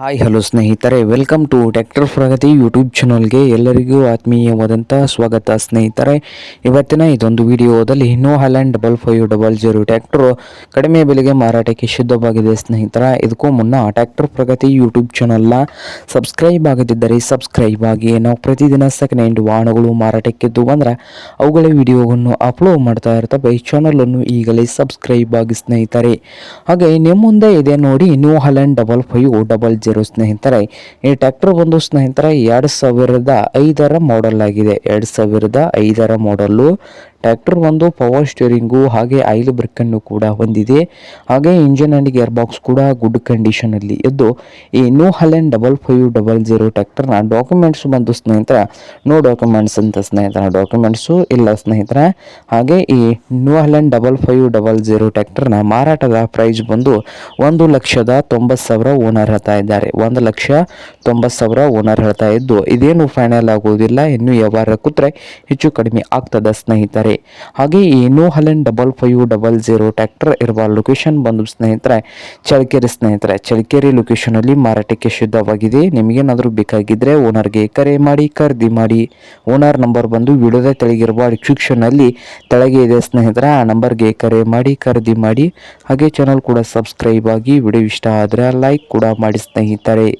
Hi hello ಸ್ನೇಹಿತರೆ. Welcome to tractor Pragati YouTube ಚಾನಲ್ಗೆ ಎಲ್ಲರಿಗೂ ಆತ್ಮೀಯವಾದಂಥ ಸ್ವಾಗತ ಸ್ನೇಹಿತರೆ. ಇವತ್ತಿನ ಇದೊಂದು ವಿಡಿಯೋದಲ್ಲಿ New Holland double five double zero tractor ಕಡಿಮೆ ಬೆಲೆಗೆ ಮಾರಾಟಕ್ಕೆ ಶುದ್ಧವಾಗಿದೆ ಸ್ನೇಹಿತರ. ಇದಕ್ಕೂ ಮುನ್ನ ಟ್ಯಾಕ್ಟರ್ ಪ್ರಗತಿ ಯೂಟ್ಯೂಬ್ ಚಾನಲ್ನ ಸಬ್ಸ್ಕ್ರೈಬ್ ಆಗದಿದ್ದರೆ ಸಬ್ಸ್ಕ್ರೈಬ್ ಆಗಿ. ನಾವು ಪ್ರತಿದಿನ ಸೆಕೆಂಡ್ ಹ್ಯಾಂಡ್ ವಾಹನಗಳು ಮಾರಾಟಕ್ಕಿದ್ದು ಬಂದರೆ ಅವುಗಳ ವಿಡಿಯೋವನ್ನು ಅಪ್ಲೋಡ್ ಮಾಡ್ತಾ ಇರ್ತವೆ. ಈ ಚಾನಲನ್ನು ಈಗಲೇ ಸಬ್ಸ್ಕ್ರೈಬ್ ಆಗಿ ಸ್ನೇಹಿತರೆ. ಹಾಗೆ ನಿಮ್ಮ ಮುಂದೆ ಇದೆ ನೋಡಿ New Holland double five double zero ಸ್ನೇಹಿತರೆ, ಈ ಟ್ರ್ಯಾಕ್ಟರ್ ಬಂದು ಸ್ನೇಹಿತರೆ, ಎರಡು ಸಾವಿರದ ಐದರ ಮಾಡೆಲ್ ಆಗಿದೆ. ಎರಡು ಸಾವಿರದ ಐದರ ಮಾಡೆಲ್ಲು ಟ್ರ್ಯಾಕ್ಟರ್ ಒಂದು ಪವರ್ ಸ್ಟೀರಿಂಗು ಹಾಗೆ ಆಯಿಲ್ ಬ್ರೇಕನ್ನು ಕೂಡ ಹೊಂದಿದೆ. ಹಾಗೆ ಇಂಜಿನ್ ಆ್ಯಂಡ್ ಗಿಯರ್ ಬಾಕ್ಸ್ ಕೂಡ ಗುಡ್ ಕಂಡೀಷನಲ್ಲಿ ಇದ್ದು ಈ new Holland double five double zero ಟ್ರ್ಯಾಕ್ಟರ್ನ ಡಾಕ್ಯುಮೆಂಟ್ಸ್ ಬಂದು ಸ್ನೇಹಿತರ ನೋ ಡಾಕ್ಯುಮೆಂಟ್ಸ್ ಅಂತ ಸ್ನೇಹಿತರ ಡಾಕ್ಯುಮೆಂಟ್ಸು ಇಲ್ಲ ಸ್ನೇಹಿತರ. ಹಾಗೆ ಈ new Holland double five double zero ಟ್ರ್ಯಾಕ್ಟರ್ನ ಮಾರಾಟದ ಪ್ರೈಸ್ ಬಂದು ಒಂದು ಲಕ್ಷದ ತೊಂಬತ್ತು ಸಾವಿರ ಓನರ್ ಹೇಳ್ತಾ ಇದ್ದಾರೆ. ಒಂದು ಲಕ್ಷ ತೊಂಬತ್ತು ಸಾವಿರ ಓನರ್ ಹೇಳ್ತಾ ಇದ್ದು, ಇದೇನು ಫೈನಲ್ ಆಗುವುದಿಲ್ಲ. ಇನ್ನು ವ್ಯವಹಾರ ಕೂತ್ರೆ ಹೆಚ್ಚು ಕಡಿಮೆ ಆಗ್ತದ ಸ್ನೇಹಿತರೆ. ಹಾಗೆ ಏನೋ Holland double five double zero tractor ಇರುವ ಲೊಕೇಶನ್ ಬಂದು ಸ್ನೇಹಿತರೆ ಚಳಕೆರೆ ಸ್ನೇಹಿತರೆ ಚಳಕೆರೆ ಲೊಕೇಶನಲ್ಲಿ ಮಾರಾಟಕ್ಕೆ ಶುದ್ಧವಾಗಿದೆ ನಿಮಗೇನಾದರೂ ಬೇಕಾಗಿದ್ದರೆ ಓನರ್ಗೆ ಕರೆ ಮಾಡಿ, ಖರೀದಿ ಮಾಡಿ. ಓನರ್ ನಂಬರ್ ಬಂದು ವಿಡಿಯೋದ ತೆಳಗಿರುವ ಡಿಸ್ಕ್ರಿಪ್ಷನಲ್ಲಿ ತೆಳಗೆ ಇದೆ ಸ್ನೇಹಿತರೆ, ಆ ನಂಬರ್ಗೆ ಕರೆ ಮಾಡಿ, ಖರೀದಿ ಮಾಡಿ. ಹಾಗೆ ಚಾನಲ್ ಕೂಡ ಸಬ್ಸ್ಕ್ರೈಬ್ ಆಗಿ, ವಿಡಿಯೋ ಇಷ್ಟ ಆದರೆ ಲೈಕ್ ಕೂಡ ಮಾಡಿ ಸ್ನೇಹಿತರೆ.